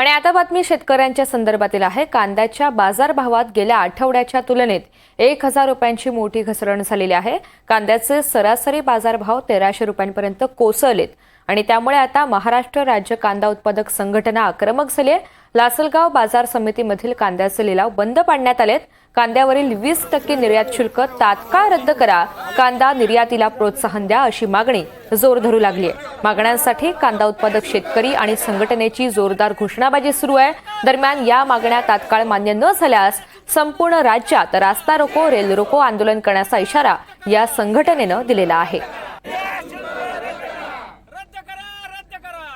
आणि आता बातमी शेतकऱ्यांच्या संदर्भातील आहे. कांद्याच्या बाजारभावात गेल्या आठवड्याच्या तुलनेत एक हजार रुपयांची मोठी घसरण झालेली आहे. कांद्याचे सरासरी बाजारभाव तेराशे रुपयांपर्यंत कोसळलेत. आणि त्यामुळे आता महाराष्ट्र राज्य कांदा उत्पादक संघटना आक्रमक झाली आहे. लासलगाव बाजार समितीमधील कांद्याचे लिलाव बंद पाडण्यात आलेत. कांद्यावरील वीस टक्के निर्यात शुल्क तात्काळ रद्द करा. कांदा निर्यातीला प्रोत्साहन द्या अशी मागणी जोर धरू लागली आहे. मागण्यांसाठी कांदा उत्पादक शेतकरी आणि संघटनेची जोरदार घोषणाबाजी सुरू आहे. दरम्यान या मागण्या तात्काळ मान्य न झाल्यास संपूर्ण राज्यात रास्ता रोको रेल रोको आंदोलन करण्याचा इशारा या संघटनेनं दिलेला आहे रद्द करा रद्द करा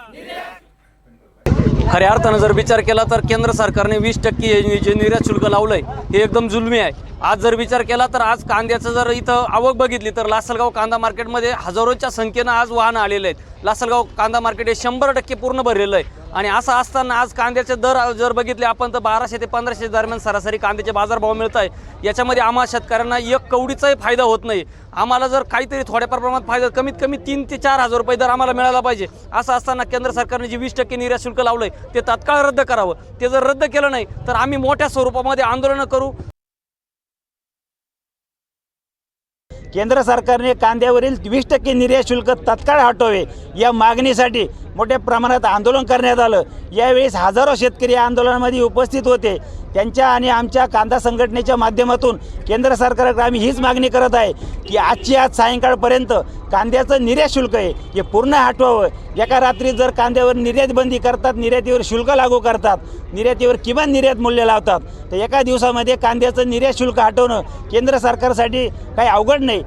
खऱ्या अर्थानं जर विचार केला तर केंद्र सरकारने वीस टक्के जे निर्यात शुल्क लावलंय हे एकदम जुलमी आहे. आज जर विचार केला तर आज कांद्याचं जर इथं आवक बघितली तर लासलगाव कांदा मार्केटमध्ये हजारोच्या संख्येनं आज वाहनं आलेले आहेत. लासलगाव कांदा मार्केट हे शंभर टक्के पूर्ण भरलेलं आहे. आणि असं असताना आज कांद्याचे दर जर बघितले आपण तर बाराशे ते पंधराशे दरम्यान सरासरी कांद्याचे बाजारभाव मिळत आहे. याच्यामध्ये आम्हा शेतकऱ्यांना एक कवडीचाही फायदा होत नाही. आम्हाला जर काहीतरी थोड्याफार प्रमाणात फायदा कमीत कमी तीन ते चार हजार रुपये दर आम्हाला मिळाला पाहिजे. असं असताना केंद्र सरकारने जे वीस टक्के निर्यात शुल्क आहे ते तात्काळ रद्द करावं. ते जर रद्द केलं नाही तर आम्ही मोठ्या स्वरूपामध्ये आंदोलनं करू. केंद्र सरकारने कांद्यावरील वीस टक्के निर्यात शुल्क तत्काळ हटवावे या मागणीसाठी मोठ्या प्रमाणात आंदोलन करण्यात आलं. यावेळेस हजारो शेतकरी आंदोलनामध्ये उपस्थित होते. त्यांच्या आणि आमच्या कांदा संघटनेच्या माध्यमातून केंद्र सरकारकडे आम्ही हीच मागणी करत आहे की आजची आज सायंकाळपर्यंत कांद्याचं निर्यात शुल्क आहे हे पूर्ण हटवावं. एका रात्री जर कांद्यावर निर्यात बंदी करतात निर्यातीवर शुल्क लागू करतात निर्यातीवर किमान निर्यात मूल्य लावतात तर एका दिवसामध्ये कांद्याचं निर्यात शुल्क हटवणं केंद्र सरकारसाठी काही अवघड नाही.